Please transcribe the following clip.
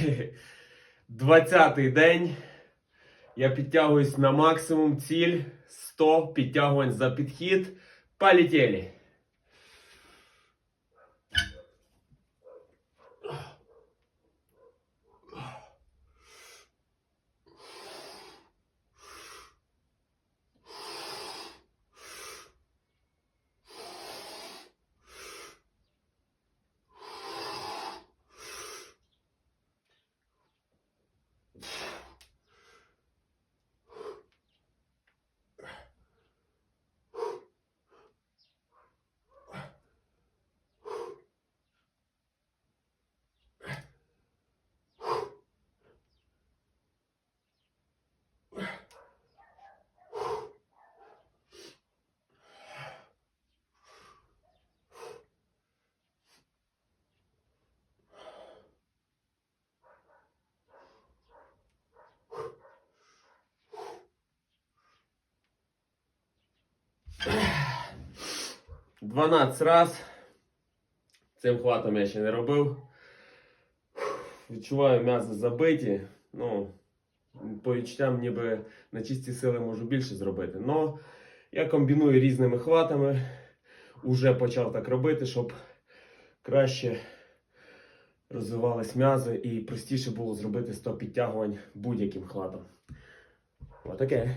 20-й день. Я підтягуюсь на максимум ціль 100 підтягувань за підхід. Полетели. — 12 раз. Цим хватом я ще не робив. Відчуваю м'язи забиті. Ну, по відчуттям ніби на чисті сили можу більше зробити. Но я комбіную різними хватами. Уже почав так робити, щоб краще розвивались м'язи і простіше було зробити 100 підтягувань будь-яким хватом. Отаке.